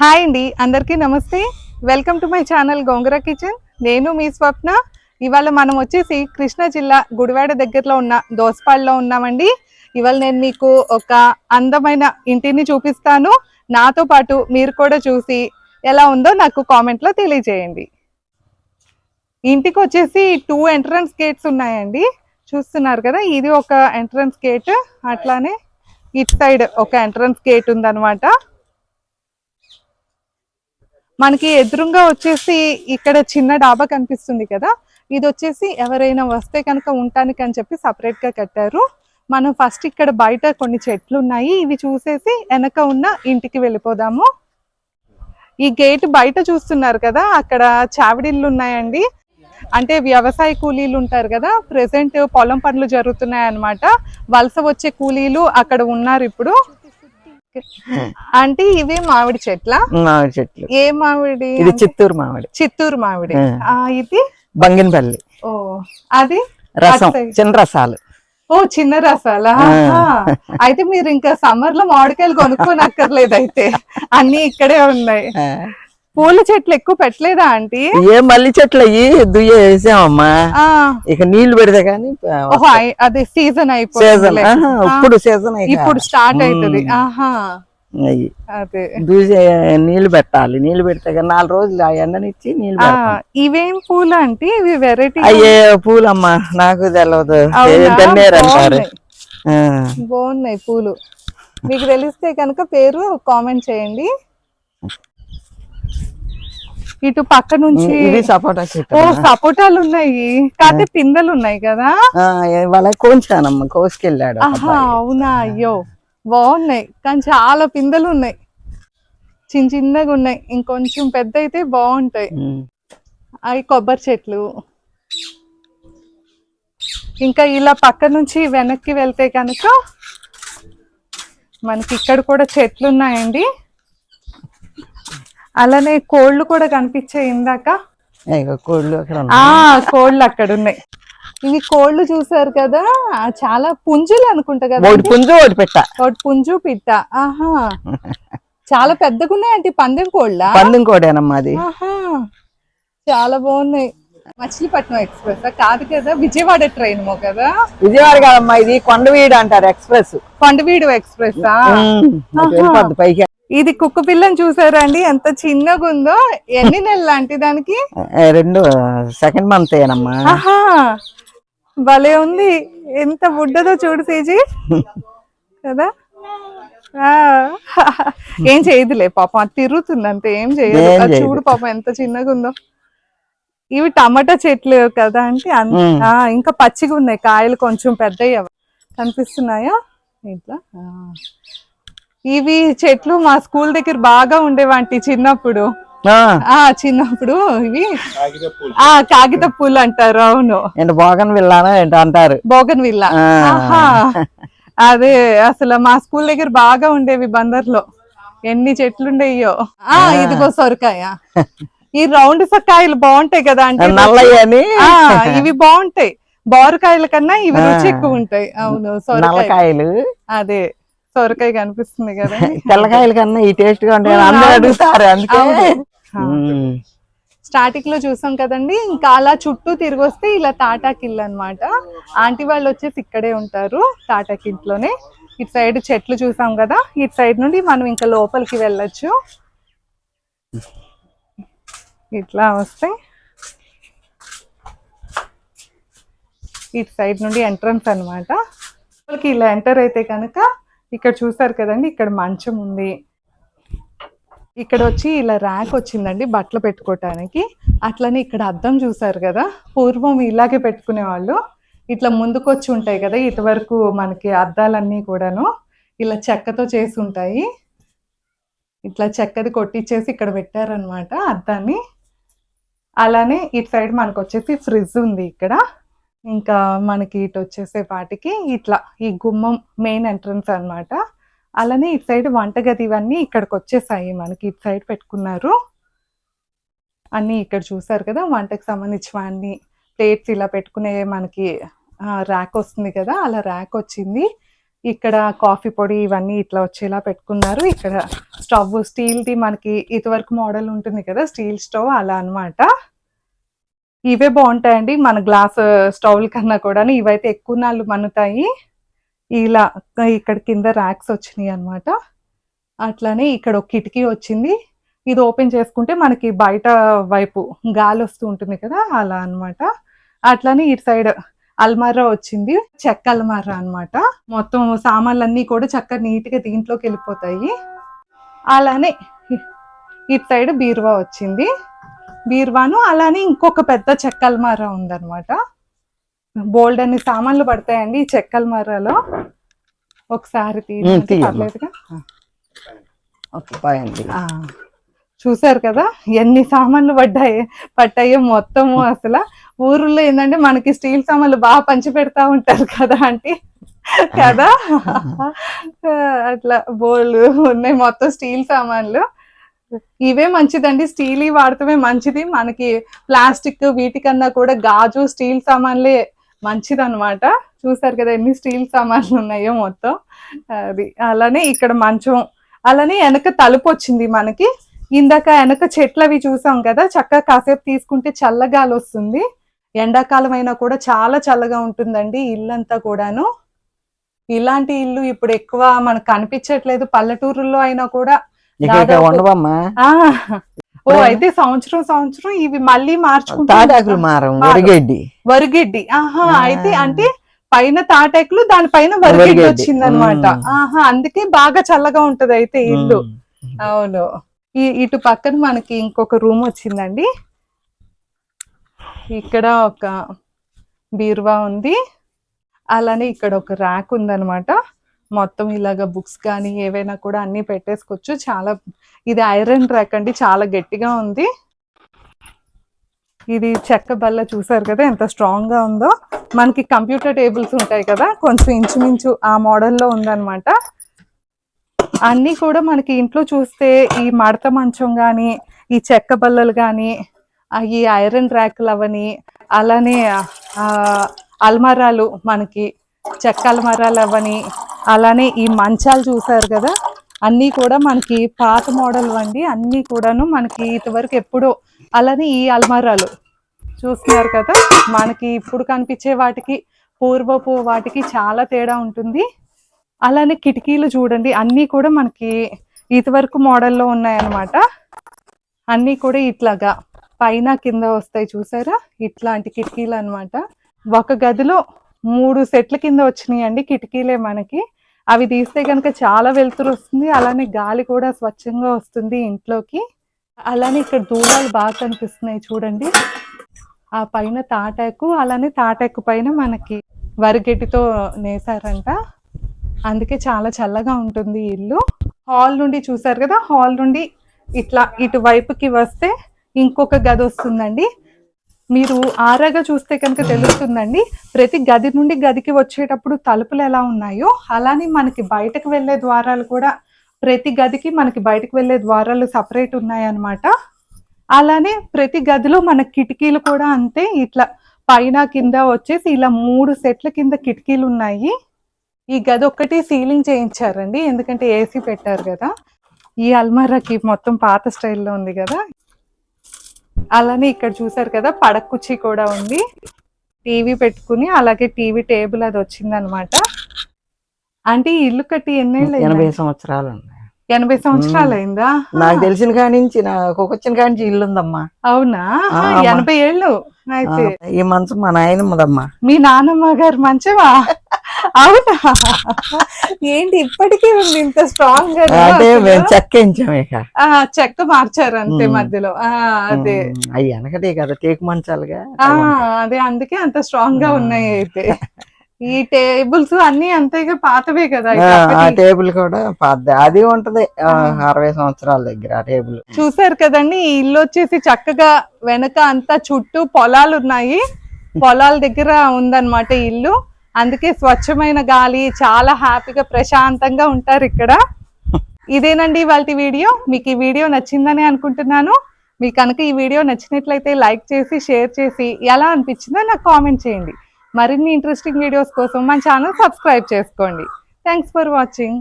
Hi అండి అందరికీ నమస్తే. Welcome to my channel Gongura kitchen నేను మీ స్వప్న. ఇవాళ మనం వచ్చేసి కృష్ణా జిల్లా గుడివాడ దగ్గరలో ఉన్న దోసపాడులో ఉన్నామండి. ఇవాళ నేను మీకు ఒక అందమైన ఇంటిని చూపిస్తాను. నాతో పాటు మీరు కూడా చూసి ఎలా ఉందో నాకు కామెంట్లో తెలియజేయండి. ఇంటికి వచ్చేసి టూ ఎంట్రన్స్ గేట్స్ ఉన్నాయండి. చూస్తున్నారు కదా ఇది ఒక ఎంట్రన్స్ గేట్ అట్లానే ఇట్ సైడ్ ఒక ఎంట్రన్స్ గేట్ ఉందన్నమాట. మనకి ఎదురుగా వచ్చేసి ఇక్కడ చిన్న డాబా కనిపిస్తుంది కదా. ఇది వచ్చేసి ఎవరైనా వస్తే కనుక ఉండటానికి అని చెప్పి సపరేట్గా కట్టారు. మనం ఫస్ట్ ఇక్కడ బయట కొన్ని చెట్లు ఉన్నాయి ఇవి చూసేసి వెనక ఉన్న ఇంటికి వెళ్ళిపోదాము. ఈ గేట్ బయట చూస్తున్నారు కదా. అక్కడ చావిడిళ్ళు ఉన్నాయండి. అంటే వ్యవసాయ కూలీలు ఉంటారు కదా. ప్రెసెంట్ పొలం పనులు జరుగుతున్నాయి అన్నమాట వలస వచ్చే కూలీలు అక్కడ ఉన్నారు ఇప్పుడు. అంటే ఇవి మామిడి చెట్ల? మామిడి చెట్లు. ఏ మామిడి ఇది చిత్తూరు మామిడి. చిత్తూరు మామిడి. ఇది? బంగినపల్లి. ఓ అది? రసం. చిన్న రసాలు. ఓ చిన్న రసాలా. అయితే మీరు ఇంకా సమ్మర్లో మామిడికాయలు కొనుక్కోనక్కర్లేదు అయితే. అన్ని ఇక్కడే ఉన్నాయి. పూల చెట్లు ఎక్కువ పెట్టలేదా ఆంటీ? ఏ మల్లి చెట్లు అయ్యి దుయ్య వేసామమ్మా. ఆ. ఇక నీళ్ళు పెడితే కానీ అది సీజన్ అయిపోయింది ఇప్పుడు సీజన్ ఇప్పుడు స్టార్ట్ అవుతుంది. అయ్యి. దూసే నీళ్ళు పెట్టాలి. నీళ్ళు పెడితే నాలుగు రోజులు ఆ ఎండనిచ్చి నీళ్ళు ఇవేం పూలు అంటే ఇవి వెరైటీ అయ్యే పూలమ్మా నాకు తెలియదు అంటారు. బాగున్నాయి పూలు. మీకు తెలిస్తే కనుక పేరు కామెంట్ చేయండి. ఇటు పక్క నుంచి సపోటా చెట్టు ఓ సపోటాలు ఉన్నాయి కాకపోతే పిందెలు ఉన్నాయి కదా వాళ్ళ కోంచానమ్మా కోసుకెళ్ళాడు. అవునా? అయ్యో బాగున్నాయి. కానీ చాలా పిందెలు ఉన్నాయి చిన్న చిన్నగా ఉన్నాయి. ఇంకొంచెం పెద్ద అయితే బాగుంటాయి. అవి కొబ్బరి చెట్లు. ఇంకా ఇలా పక్క నుంచి వెనక్కి వెళ్తే కనుక మనకి ఇక్కడ కూడా చెట్లు ఉన్నాయండి అలానే కోళ్ళు కూడా కనిపించాయి ఇందాక. కోళ్ళు ఉన్నాయి. కోళ్ళు అక్కడ ఉన్నాయి. ఇవి కోళ్ళు చూసారు కదా చాలా పుంజులు అనుకుంటా కదా. ఒకటి పుంజు ఒకటి పెట్ట. ఒకటి పుంజు పిట్ట. ఆహా. చాలా పెద్దగా ఉన్నాయంటే పందెం కోళ్ళ? పందెం కోడేనమ్మా అది. చాలా బాగున్నాయి. మచిలీపట్నం ఎక్స్ప్రెస్ కాదు కదా విజయవాడ ట్రైన్ కదా. విజయవాడ కాదమ్మా ఇది కొండవీడు అంటారు ఎక్స్ప్రెస్. కొండవీడు ఎక్స్ప్రెస్ పైకి. ఇది కుక్క పిల్లని చూసారా అండి ఎంత చిన్నగా ఉందో ఎన్ని నెలలు అంటే దానికి రెండు సెకండ్ మంత్ ఏనమ్మా. భలే ఉంది. ఎంత బుడ్డదో చూడు సీజీ. కదా? ఆ, ఏం చేయదులే పాపం. తిరుగుతుంది అంతే. ఏం చేయదు. చూడు పాపం ఎంత చిన్నగా ఉందో ఇవి టమాటా చెట్లు కదా అంటే ఇంకా పచ్చిగా ఉన్నాయి కాయలు కొంచెం పెద్దవి. కనిపిస్తున్నాయా? ఇట్లా. ఇవి చెట్లు మా స్కూల్ దగ్గర బాగా ఉండేవాంటి చిన్నప్పుడు. ఆ, ఆ చిన్నప్పుడు ఇవి. ఆ కాగిత పూలు అంటారు అవును. ఏంటి బోగన్ విల్లానా ఏంటి అంటారు. Bougainvillea. అదే అసలు మా స్కూల్ దగ్గర బాగా ఉండేవి బందర్లో. ఎన్ని చెట్లు ఉండేయో ఆ. ఇదిగో సొరకాయ. ఈ రౌండ్ సొరకాయలు బాగుంటాయి కదా అంటే ఇవి బాగుంటాయి. బోరకాయల కన్నా ఇవి రుచి ఎక్కువ ఉంటాయి. అవును సొరకాయ నల్లకాయలు. అదే. సొరకాయ కనిపిస్తుంది కదా. తెల్లకాయల కన్నా ఈ టేస్ట్గా ఉంటాయి అందరూ అడుగుతారు అందుకే. స్టార్టింగ్ లో చూసాం కదండి ఇంకా అలా చుట్టూ తిరిగి వస్తే ఇలా తాటాకిల్ అన్నమాట. ఆంటీ వాళ్ళు వచ్చేసి ఇక్కడే ఉంటారు తాటాకింట్లోనే ఇటు సైడ్ చెట్లు చూసాం కదా ఇటు సైడ్ నుండి మనం ఇంకా లోపలికి వెళ్ళొచ్చు. ఇట్లా వస్తే. ఇటు సైడ్ నుండి ఎంట్రన్స్ అన్నమాట. లోపలికి ఇలా ఎంటర్ అయితే కనుక ఇక్కడ చూస్తారు కదండి ఇక్కడ మంచం ఉంది. ఇక్కడ వచ్చి ఇలా ర్యాక్ వచ్చిందండి బట్టలు పెట్టుకోవటానికి అట్లనే ఇక్కడ అద్దం చూసారు కదా పూర్వం ఇలాగే పెట్టుకునేవాళ్ళు. ఇట్లా ముందుకొచ్చి ఉంటాయి కదా ఇటువరకు మనకి అద్దాలన్నీ కూడాను ఇలా చెక్కతో చేసి ఉంటాయి. ఇట్లా చెక్కది కొట్టించేసి ఇక్కడ పెట్టారనమాట అద్దాన్ని. అలానే ఇటు సైడ్ మనకు వచ్చేసి ఫ్రిడ్జ్ ఉంది ఇక్కడ. ఇంకా మనకి ఇటు వచ్చేసే వాటికి ఇట్లా ఈ గుమ్మం మెయిన్ ఎంట్రన్స్ అనమాట అలానే ఇటు సైడ్ వంటగది ఇవన్నీ ఇక్కడికి వచ్చేసాయి మనకి. ఇటు సైడ్ పెట్టుకున్నారు. అన్నీ ఇక్కడ చూసారు కదా వంటకు సంబంధించిన అన్ని ప్లేట్స్ ఇలా పెట్టుకునే మనకి ర్యాక్ వస్తుంది కదా అలా ర్యాక్ వచ్చింది. ఇక్కడ కాఫీ పొడి ఇవన్నీ ఇట్లా వచ్చేలా పెట్టుకున్నారు. ఇక్కడ స్టవ్ స్టీల్ది మనకి ఇదివరకు మోడల్ ఉంటుంది కదా స్టీల్ స్టవ్ అలా అన్నమాట. ఇవే బాగుంటాయండి. మన గ్లాస్ స్టవ్ల కన్నా కూడా ఇవైతే ఎక్కువ నాళ్ళు మన్నుతాయి. ఇలా ఇక్కడ కింద ర్యాక్స్ వచ్చినాయి అన్నమాట. అట్లానే ఇక్కడ ఒక కిటికీ వచ్చింది. ఇది ఓపెన్ చేసుకుంటే మనకి బయట వైపు గాలి వస్తూ ఉంటుంది కదా అలా అన్నమాట. అట్లానే ఇటు సైడ్ అల్మారా వచ్చింది. చెక్క అల్మారా అన్నమాట. మొత్తం సామాన్లన్నీ కూడా చక్కగా నీట్గా దీంట్లోకి వెళ్ళిపోతాయి. అలానే ఇటు సైడ్ బీరువా వచ్చింది. బీరువాను అలానే ఇంకొక పెద్ద చెక్క అల్మారా ఉందన్నమాట. బోల్డ్ అన్ని సామాన్లు పడతాయండి ఈ చెక్క అల్మారాలో ఒకసారి ఆ, చూసారు కదా ఎన్ని సామాన్లు పడ్డాయి పట్టాయో మొత్తము అసలు. ఊర్లో ఏంటంటే మనకి స్టీల్ సామాన్లు బాగా పంచి పెడతా ఉంటారు కదా అంటే కదా? అట్లా బోళ్ళు ఉన్నాయి మొత్తం స్టీల్ సామాన్లు. ఇవే మంచిదండి. స్టీల్ వాడటమే మంచిది. మనకి ప్లాస్టిక్ వీటికన్నా కూడా గాజు స్టీల్ సామాన్లే మంచిది అనమాట చూసారు కదా ఎన్ని స్టీల్ సామాన్లు ఉన్నాయో మొత్తం. అది అలానే ఇక్కడ మంచం అలానే వెనక తలుపు వచ్చింది మనకి. ఇందాక వెనక చెట్లు అవి చూసాం కదా. చక్కగా కాసేపు తీసుకుంటే చల్లగాలి వస్తుంది. ఎండాకాలం అయినా కూడా చాలా చల్లగా ఉంటుందండి ఇల్లంతా కూడాను. ఇలాంటి ఇల్లు ఇప్పుడు ఎక్కువ మనకు కనిపించట్లేదు. పల్లెటూరుల్లో అయినా కూడా ఉండవమ్మా ఓ అయితే సంవత్సరం సంవత్సరం ఇవి మళ్ళీ మార్చుకుంటూ తాటాకులు మారం. వరిగడ్డి. వరిగడ్డి. ఆహా. అయితే అంటే పైన తాటాకులు దానిపైన వరిగడ్డి. వచ్చింది అనమాట. ఆహా అందుకే బాగా చల్లగా ఉంటది అయితే ఇల్లు. అవును. ఈ ఇటు పక్కన మనకి ఇంకొక రూమ్ వచ్చిందండి. ఇక్కడ ఒక బీరువా ఉంది. అలానే ఇక్కడ ఒక ర్యాక్ ఉందన్నమాట. మొత్తం ఇలాగ బుక్స్ కానీ ఏవైనా కూడా అన్ని పెట్టేసుకోవచ్చు. చాలా ఇది ఐరన్ ట్రాక్ అండి చాలా గట్టిగా ఉంది. ఇది చెక్క బల్ల చూసారు కదా ఎంత స్ట్రాంగ్గా ఉందో. మనకి కంప్యూటర్ టేబుల్స్ ఉంటాయి కదా కొంచెం ఇంచుమించు ఆ మోడల్లో ఉందన్నమాట. అన్నీ కూడా మనకి ఇంట్లో చూస్తే ఈ మడత మంచం కానీ ఈ చెక్క బల్లలు కానీ ఈ ఐరన్ ర్యాక్లు అవని అలానే అల్మారాలు మనకి చెక్క అల్మారాలు అవని అలానే ఈ మంచాలు చూసారు కదా అన్నీ కూడా మనకి పాత మోడల్ అండి. అన్నీ కూడాను మనకి ఇంతవరకు ఎప్పుడో అలానే ఈ అల్మారాలు చూస్తున్నారు కదా మనకి ఇప్పుడు కనిపించే వాటికి పూర్వపు వాటికి చాలా తేడా ఉంటుంది. అలానే కిటికీలు చూడండి అన్నీ కూడా మనకి ఇదివరకు మోడల్లో ఉన్నాయన్నమాట. అన్నీ కూడా ఇట్లాగా పైన కింద వస్తాయి చూసారా? ఇట్లాంటి కిటికీలు అన్నమాట. ఒక గదిలో మూడు సెట్ల కింద వచ్చినాయి అండి కిటికీలే మనకి. అవి తీస్తే కనుక చాలా వెలుతురు వస్తుంది అలానే గాలి కూడా స్వచ్ఛంగా వస్తుంది ఇంట్లోకి. అలానే ఇక్కడ దూలాలు బాగా కనిపిస్తున్నాయి చూడండి. ఆ పైన తాటాకు అలానే తాటాకు పైన మనకి వరిగడ్డితో నేసారంట. అందుకే చాలా చల్లగా ఉంటుంది ఇల్లు. హాల్ నుండి చూసారు కదా హాల్ నుండి ఇట్లా ఇటువైపుకి వస్తే ఇంకొక గది వస్తుందండి. మీరు ఆరాగా చూస్తే కనుక తెలుస్తుందండి. ప్రతి గది నుండి గదికి వచ్చేటప్పుడు తలుపులు ఎలా ఉన్నాయో అలానే మనకి బయటకు వెళ్ళే ద్వారాలు కూడా ప్రతి గదికి మనకి బయటకు వెళ్ళే ద్వారాలు సపరేట్ ఉన్నాయన్నమాట. అలానే ప్రతి గదిలో మన కిటికీలు కూడా అంతే. ఇట్లా పైన కింద వచ్చేసి ఇలా మూడు సెట్ల కింద కిటికీలు ఉన్నాయి. ఈ గది ఒక్కటి సీలింగ్ చేయించారండి. ఎందుకంటే ఏసీ పెట్టారు కదా. ఈ అల్మారాకి మొత్తం పాత స్టైల్లో ఉంది కదా. అలానే ఇక్కడ చూసారు కదా పడక కుర్చీ కూడా ఉంది. టీవీ పెట్టుకుని అలాగే టీవీ టేబుల్ అది వచ్చింది అనమాట అంటే ఈ ఇల్లు కట్టి ఎన్నేళ్ళు ఎనభై సంవత్సరాలు ఎనభై సంవత్సరాలు అయిందా? నాకు తెలిసిన కాడి నుంచి నాకు వచ్చిన కాడి నుంచి ఇల్లు ఉందమ్మా. అవునా. ఎనభై ఏళ్ళు. అయితే ఈ మంచం మా నాయనమ్మదమ్మా. మీ నానమ్మ గారు మంచివా అవునా? ఏంటి ఇప్పటికీ ఉంది ఇంత స్ట్రాంగ్గా అంటే ఇక. ఆ, చెక్క మార్చారు అంతే. మధ్యలో. అదే. అవి వెనకటే కదా టేకు మంచాలుగా అదే అందుకే అంత స్ట్రాంగ్గా ఉన్నాయి అయితే. ఈ టేబుల్స్ అన్ని అంతేగా పాతవే కదా ఆ, టేబుల్ కూడా పాత అది ఉంటది. అరవై సంవత్సరాల దగ్గర ఆ టేబుల్ చూసారు కదండి ఈ ఇల్లు వచ్చేసి చక్కగా వెనక అంతా చుట్టూ పొలాలు ఉన్నాయి. పొలాల దగ్గర ఉందన్నమాట ఇల్లు. అందుకే స్వచ్ఛమైన గాలి చాలా హ్యాపీగా ప్రశాంతంగా ఉంటారు ఇక్కడ. ఇదేనండి ఇవాళ వీడియో. మీకు ఈ వీడియో నచ్చిందని అనుకుంటున్నాను. మీకు కనుక ఈ వీడియో నచ్చినట్లయితే లైక్ చేసి షేర్ చేసి ఎలా అనిపించిందో నాకు కామెంట్ చేయండి. మరిన్ని ఇంట్రెస్టింగ్ వీడియోస్ కోసం మన ఛానల్ సబ్స్క్రైబ్ చేసుకోండి. Thanks for watching.